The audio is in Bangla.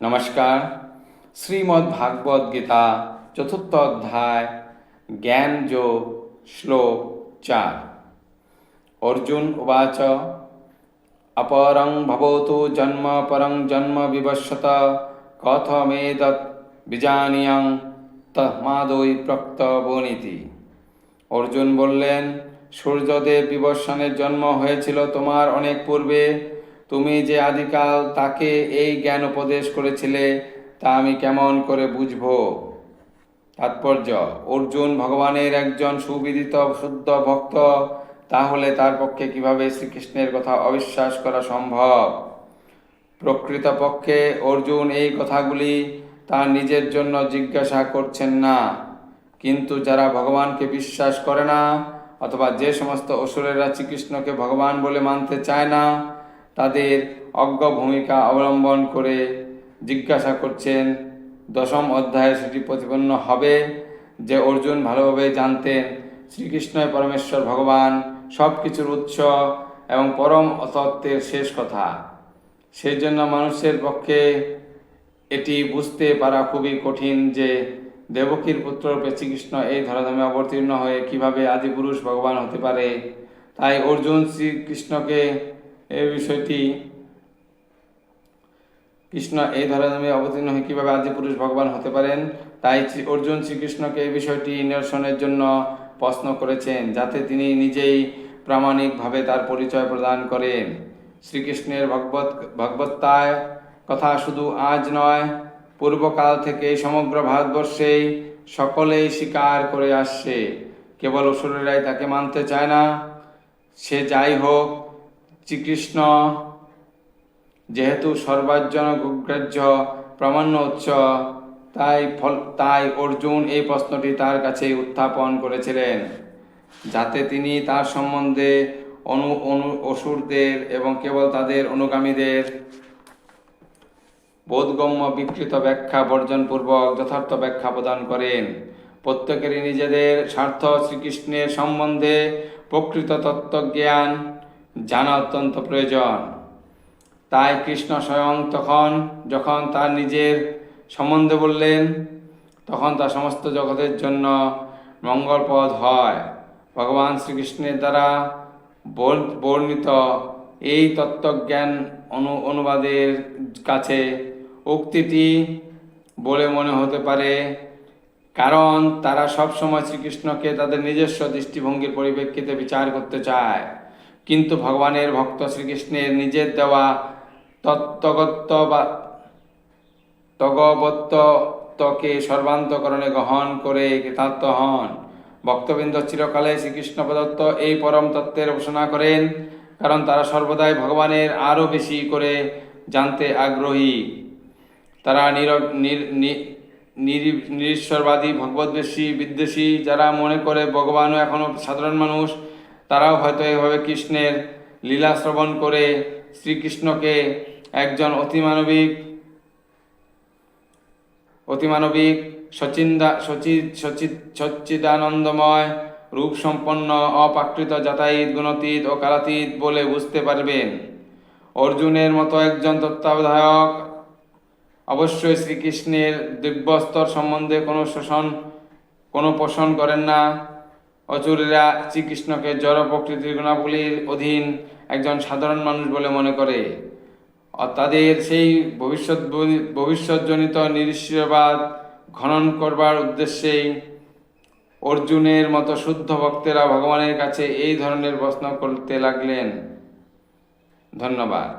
নমস্কার। শ্রীমদ্ ভাগবত গীতা, চতুর্থ অধ্যায়, জ্ঞান যোগ, শ্লোক চার। অর্জুন উবাচ, অপরং ভবতু জন্ম, পরং জন্ম বিবশ্যত, কথমেদৎ বিজানিয়ং তহমাদৈ প্রক্ত বনিতি অর্জুন বললেন, সূর্যদেব বিবর্ষণের জন্ম হয়েছিল তোমার অনেক পূর্বে তুমি যে আদিকাল তাকে এই জ্ঞান উপদেশ করেছিলে, তা আমি কেমন করে বুঝব? তাৎপর্য, অর্জুন ভগবানের একজন সুবিদিত শুদ্ধ ভক্ত, তাহলে তার পক্ষে কীভাবে শ্রীকৃষ্ণের কথা অবিশ্বাস করা সম্ভব? প্রকৃতপক্ষে অর্জুন এই কথাগুলি তার নিজের জন্য জিজ্ঞাসা করছেন না। কিন্তু যারা ভগবানকে বিশ্বাস করে না, অথবা যে সমস্ত অসুরেরা শ্রীকৃষ্ণকে ভগবান বলে মানতে চায় না তাদের অজ্ঞ ভূমিকা অবলম্বন করে জিজ্ঞাসা করছেন, দশম অধ্যায়ে সেটি প্রতিপন্ন হবে? যে অর্জুন ভালোভাবে জানতেন শ্রীকৃষ্ণই পরমেশ্বর ভগবান সব কিছুর উৎস এবং পরম তত্ত্বের শেষ কথা। সেই জন্য মানুষের পক্ষে এটি বুঝতে পারা খুবই কঠিন যে দেবকীর পুত্ররূপে শ্রীকৃষ্ণ এই ধরাধামে অবতীর্ণ হয়ে কীভাবে আদিপুরুষ ভগবান হতে পারে। তাই অর্জুন শ্রীকৃষ্ণকে এই বিষয়টি কৃষ্ণ এই ধরাধামে অবতীর্ণ হয়ে কীভাবে আদিপুরুষ ভগবান হতে পারেন, তাই অর্জুন শ্রীকৃষ্ণকে এই বিষয়টি নিরসনের জন্য প্রশ্ন করেছেন, যাতে তিনি নিজেই প্রামাণিকভাবে তার পরিচয় প্রদান করেন। শ্রীকৃষ্ণের ভগবত, ভগবত্তায় কথা শুধু আজ নয়, পূর্বকাল থেকে সমগ্র ভারতবর্ষেই সকলেই স্বীকার করে আসছে। কেবল অসুরেরাই তাকে মানতে চায় না, সে যাই হোক শ্রীকৃষ্ণ। যেহেতু সর্বার্জন গ্রাহ্য প্রামাণ্য উৎস তাই ফল, তাই অর্জুন এই প্রশ্নটি তার কাছে উত্থাপন করেছিলেন। যাতে তিনি তার সম্বন্ধে অনু অনু, অসুরদের এবং কেবল তাদের অনুগামীদের বোধগম্য বিকৃত ব্যাখ্যা বর্জনপূর্বক যথার্থ ব্যাখ্যা প্রদান করেন। প্রত্যেকেরই নিজেদের স্বার্থ শ্রীকৃষ্ণের সম্বন্ধে প্রকৃত তত্ত্বজ্ঞান জানা অত্যন্ত প্রয়োজন। তাই কৃষ্ণ স্বয়ং তখন যখন তার নিজের সম্বন্ধে বললেন, তখন তা সমস্ত জগতের জন্য মঙ্গলপদ হয়। ভগবান শ্রীকৃষ্ণের দ্বারা বর্ণ- বর্ণিত এই তত্ত্বজ্ঞান অনু, অনুবাদের কাছে উক্তিটি বলে মনে হতে পারে, কারণ তারা সবসময় শ্রীকৃষ্ণকে তাদের নিজস্ব দৃষ্টিভঙ্গির পরিপ্রেক্ষিতে বিচার করতে চায়। কিন্তু ভগবানের ভক্ত শ্রীকৃষ্ণের নিজের দেওয়া তত্ত্বগত বা তগবত্তকে সর্বান্তকরণে গ্রহণ করে কৃতার্থ হন। ভক্তবৃন্দ চিরকালে শ্রীকৃষ্ণ প্রদত্ত এই পরম তত্ত্বের উপাসনা করেন, কারণ তারা সর্বদাই ভগবানের আরও বেশি করে জানতে আগ্রহী। তারা নিরি- নিরীশ্বরবাদী, ভগবদ্বেষী, বিদ্বেষী যারা মনে করে ভগবানও এখনও সাধারণ মানুষ তারাও হয়তো এভাবে কৃষ্ণের লীলা শ্রবণ করে শ্রীকৃষ্ণকে একজন অতিমানবিক অতিমানবিক, সচিন্দা সচ্চিদানন্দময় রূপ সম্পন্ন অপ্রাকৃত যাতায়াত, গুণতীত ও কালাতীত বলে বুঝতে পারবেন। অর্জুনের মতো একজন তত্ত্বাবধায়ক অবশ্যই শ্রীকৃষ্ণের দিব্যস্তর সম্বন্ধে কোনো শোষণ, কোনো পোষণ করেন না। অচুরেরা শ্রীকৃষ্ণকে জড় প্রকৃতির গুণাবলীর অধীন একজন সাধারণ মানুষ বলে মনে করে। তাদের সেই ভবিষ্যৎ ভবিষ্যৎজনিত নিরীশ্বরবাদ খনন করবার উদ্দেশ্যেই অর্জুনের মতো শুদ্ধ ভক্তেরা ভগবানের কাছে এই ধরনের প্রশ্ন করতে লাগলেন। ধন্যবাদ।